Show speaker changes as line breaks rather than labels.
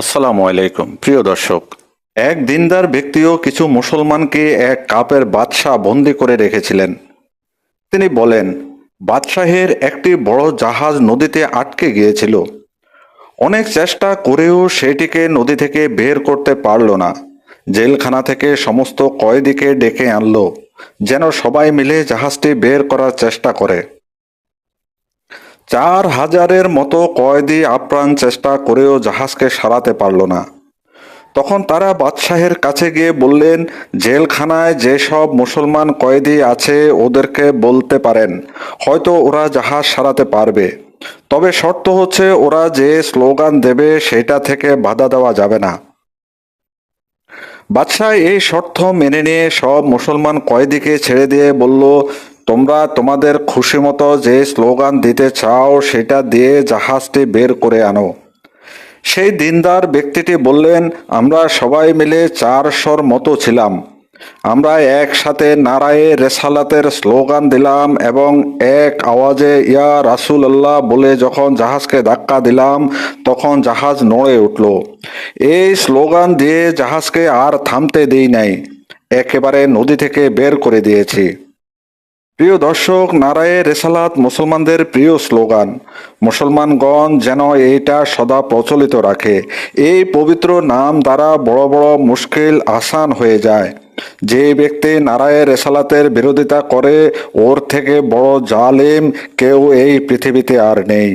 আসসালামু আলাইকুম। প্রিয় দর্শক, এক দিনদার ব্যক্তিও কিছু মুসলমানকে এক কাপের বাদশাহ বন্দি করে রেখেছিলেন। তিনি বলেন, বাদশাহের একটি বড় জাহাজ নদীতে আটকে গিয়েছিল। অনেক চেষ্টা করেও সেটিকে নদী থেকে বের করতে পারল না। জেলখানা থেকে সমস্ত কয়েদিকে ডেকে আনলো, যেন সবাই মিলে জাহাজটি বের করার চেষ্টা করে। চার হাজারের মতো কয়েদি আপ্রাণ চেষ্টা করেও জাহাজকে সারাতে পারল না। তখন তারা বাদশাহের কাছে গিয়ে বললেন, জেলখানায় যেসব মুসলমান কয়েদি আছে, ওদেরকে বলতে পারেন। হয়তো ওরা জাহাজ সারাতে পারবে। তবে শর্ত হচ্ছে, ওরা যে স্লোগান দেবে, সেটা থেকে বাধা দেওয়া যাবে না। বাদশাহ এই শর্ত মেনে নিয়ে সব মুসলমান কয়েদিকে ছেড়ে দিয়ে বলল তোমরা তোমাদের খুশি মতো যে স্লোগান দিতে চাও, সেটা দিয়ে জাহাজটি বের করে আনো। সেই দিনদার ব্যক্তিটি বললেন, আমরা সবাই মিলে চারশোর মতো ছিলাম। আমরা একসাথে নারায়ে রেসালাতের স্লোগান দিলাম এবং এক আওয়াজে, ইয়া রাসুল আল্লাহ বলে যখন জাহাজকে ধাক্কা দিলাম, তখন জাহাজ নড়ে উঠল। এই স্লোগান দিয়ে জাহাজকে আর থামতে দিই নাই। একেবারে নদী থেকে বের করে দিয়েছি। প্রিয় দর্শক, নারায়ে রেসালাত মুসলমানদের প্রিয় স্লোগান, মুসলমানগণ যেন এইটা সদা প্রচলিত রাখে। এই পবিত্র নাম দ্বারা বড় বড় মুশকিল আসান হয়ে যায়। যে ব্যক্তি নারায়ে রেসালাতের বিরোধিতা করে, ওর থেকে বড় জালেম কেউ এই পৃথিবীতে আর নেই।